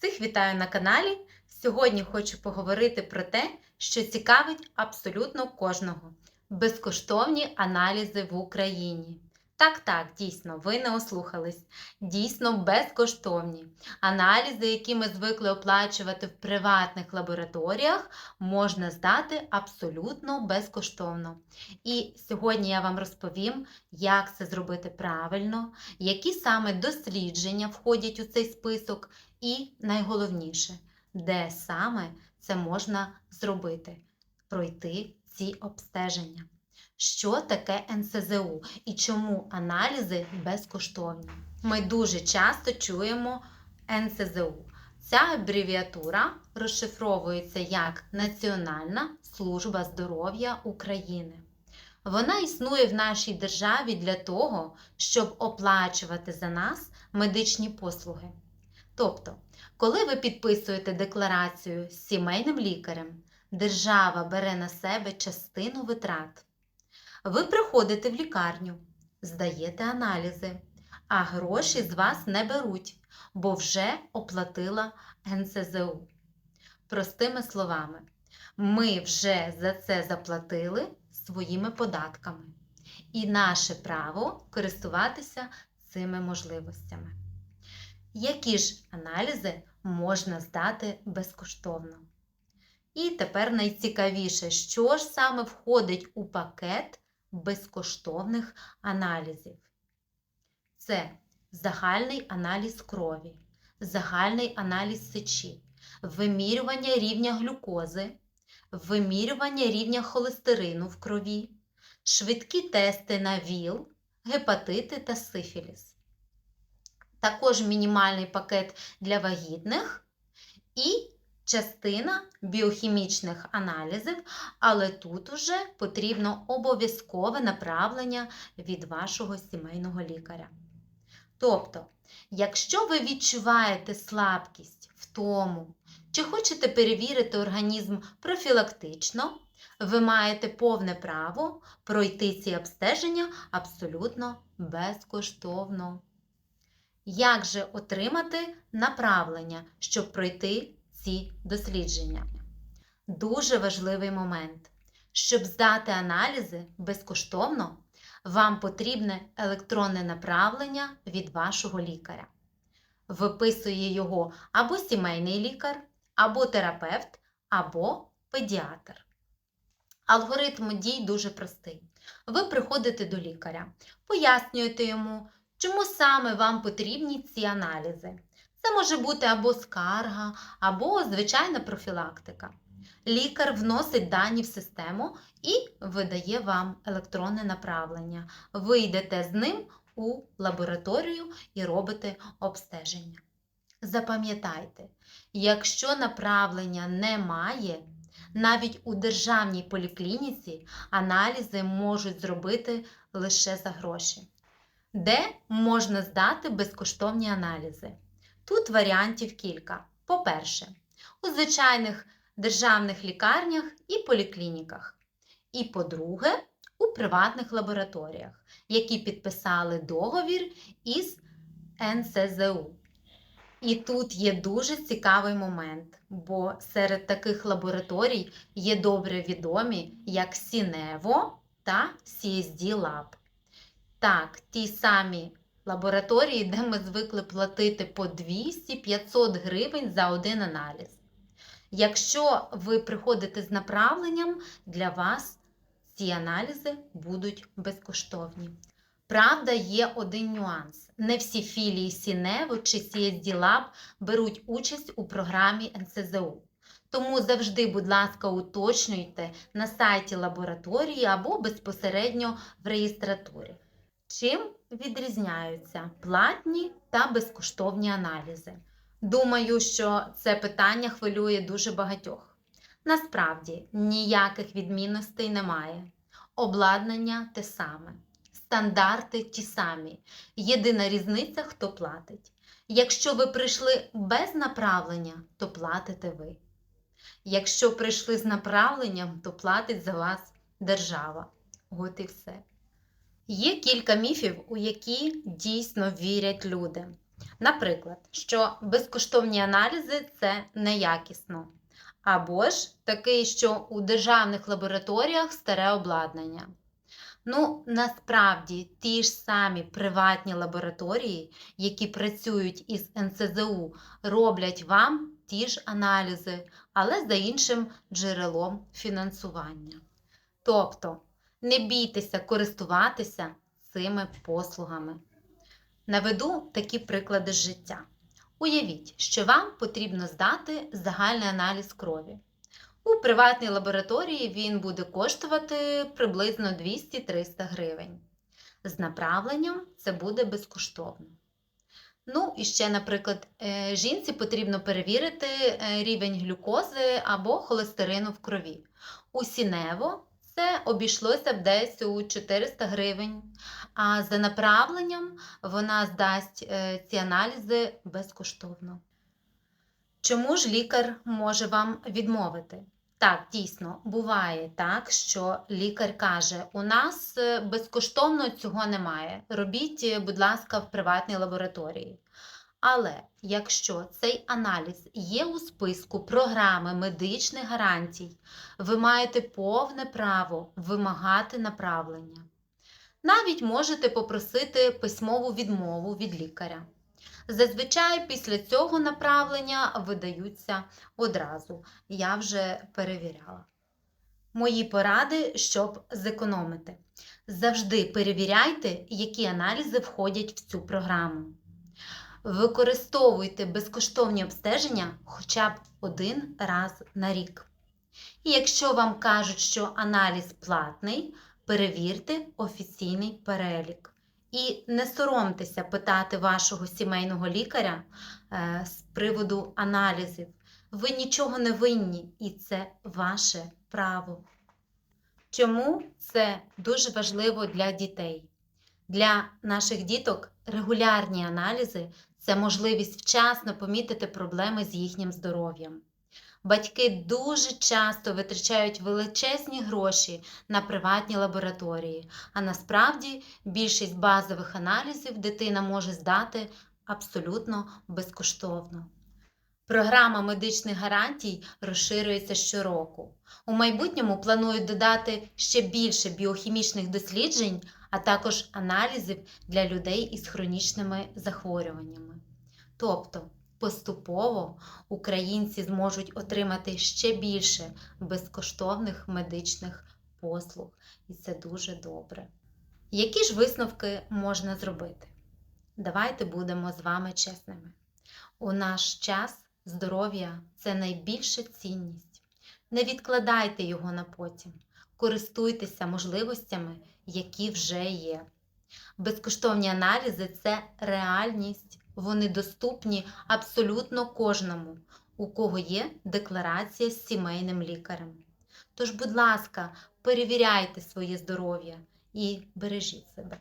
Всіх вітаю на каналі. Сьогодні хочу поговорити про те, що цікавить абсолютно кожного: безкоштовні аналізи в Україні. Так, так, дійсно, ви не ослухались. Дійсно безкоштовні. Аналізи, які ми звикли оплачувати в приватних лабораторіях, можна здати абсолютно безкоштовно. І сьогодні я вам розповім, як це зробити правильно, які саме дослідження входять у цей список, і найголовніше, де саме це можна зробити, пройти ці обстеження. Що таке НСЗУ і чому аналізи безкоштовні? Ми дуже часто чуємо НСЗУ. Ця абревіатура розшифровується як Національна служба здоров'я України. Вона існує в нашій державі для того, щоб оплачувати за нас медичні послуги. Тобто, коли ви підписуєте декларацію з сімейним лікарем, держава бере на себе частину витрат. Ви приходите в лікарню, здаєте аналізи, а гроші з вас не беруть, бо вже оплатила НСЗУ. Простими словами, ми вже за це заплатили своїми податками. І наше право користуватися цими можливостями. Які ж аналізи можна здати безкоштовно? І тепер найцікавіше, що ж саме входить у пакет безкоштовних аналізів? Це загальний аналіз крові, загальний аналіз сечі, вимірювання рівня глюкози, вимірювання рівня холестерину в крові, швидкі тести на ВІЛ, гепатити та сифіліс також мінімальний пакет для вагітних і частина біохімічних аналізів, але тут уже потрібно обов'язкове направлення від вашого сімейного лікаря. Тобто, якщо ви відчуваєте слабкість в тому, чи хочете перевірити організм профілактично, ви маєте повне право пройти ці обстеження абсолютно безкоштовно. Як же отримати направлення, щоб пройти ці дослідження? Дуже важливий момент. Щоб здати аналізи безкоштовно, вам потрібне електронне направлення від вашого лікаря. Виписує його або сімейний лікар, або терапевт, або педіатр. Алгоритм дій дуже простий. Ви приходите до лікаря, пояснюєте йому, Чому саме вам потрібні ці аналізи? Це може бути або скарга, або звичайна профілактика. Лікар вносить дані в систему і видає вам електронне направлення. Ви йдете з ним у лабораторію і робите обстеження. Запам'ятайте, якщо направлення немає, навіть у державній поліклініці аналізи можуть зробити лише за гроші де можна здати безкоштовні аналізи. Тут варіантів кілька. По-перше, у звичайних державних лікарнях і поліклініках. І по-друге, у приватних лабораторіях, які підписали договір із НСЗУ. І тут є дуже цікавий момент, бо серед таких лабораторій є добре відомі як Сінево та CSD Lab. Так, ті самі лабораторії, де ми звикли платити по 200-500 гривень за один аналіз. Якщо ви приходите з направленням, для вас ці аналізи будуть безкоштовні. Правда, є один нюанс. Не всі філії Сінево чи CSD Lab беруть участь у програмі НСЗУ. Тому завжди, будь ласка, уточнюйте на сайті лабораторії або безпосередньо в реєстратурі. Чим відрізняються платні та безкоштовні аналізи? Думаю, що це питання хвилює дуже багатьох. Насправді ніяких відмінностей немає. Обладнання те саме, стандарти ті самі. Єдина різниця, хто платить. Якщо ви прийшли без направлення, то платите ви. Якщо прийшли з направленням, то платить за вас держава. От і все. Є кілька міфів, у які дійсно вірять люди. Наприклад, що безкоштовні аналізи це неякісно. Або ж такий, що у державних лабораторіях старе обладнання. Ну, насправді, ті ж самі приватні лабораторії, які працюють із НСЗУ, роблять вам ті ж аналізи, але за іншим джерелом фінансування. Тобто, не бійтеся користуватися цими послугами. Наведу такі приклади з життя. Уявіть, що вам потрібно здати загальний аналіз крові. У приватній лабораторії він буде коштувати приблизно 200-300 гривень. З направленням це буде безкоштовно. Ну, і ще, наприклад, е, жінці потрібно перевірити е, рівень глюкози або холестерину в крові. У Сінево це обійшлося б десь у 400 гривень, а за направленням вона здасть е, ці аналізи безкоштовно. Чому ж лікар може вам відмовити? Так, дійсно, буває так, що лікар каже: у нас е, безкоштовно цього немає. Робіть, е, будь ласка, в приватній лабораторії. Але якщо цей аналіз є у списку програми медичних гарантій, ви маєте повне право вимагати направлення. Навіть можете попросити письмову відмову від лікаря. Зазвичай після цього направлення видаються одразу. Я вже перевіряла. Мої поради, щоб зекономити. Завжди перевіряйте, які аналізи входять в цю програму. Використовуйте безкоштовні обстеження хоча б один раз на рік. І якщо вам кажуть, що аналіз платний, перевірте офіційний перелік. І не соромтеся питати вашого сімейного лікаря е, з приводу аналізів. Ви нічого не винні, і це ваше право. Чому це дуже важливо для дітей? Для наших діток регулярні аналізи це можливість вчасно помітити проблеми з їхнім здоров'ям. Батьки дуже часто витрачають величезні гроші на приватні лабораторії, а насправді більшість базових аналізів дитина може здати абсолютно безкоштовно. Програма медичних гарантій розширюється щороку. У майбутньому планують додати ще більше біохімічних досліджень, а також аналізів для людей із хронічними захворюваннями. Тобто, поступово українці зможуть отримати ще більше безкоштовних медичних послуг, і це дуже добре. Які ж висновки можна зробити? Давайте будемо з вами чесними. У наш час здоров'я це найбільша цінність. Не відкладайте його на потім, користуйтеся можливостями, які вже є. Безкоштовні аналізи це реальність. Вони доступні абсолютно кожному, у кого є декларація з сімейним лікарем. Тож, будь ласка, перевіряйте своє здоров'я і бережіть себе.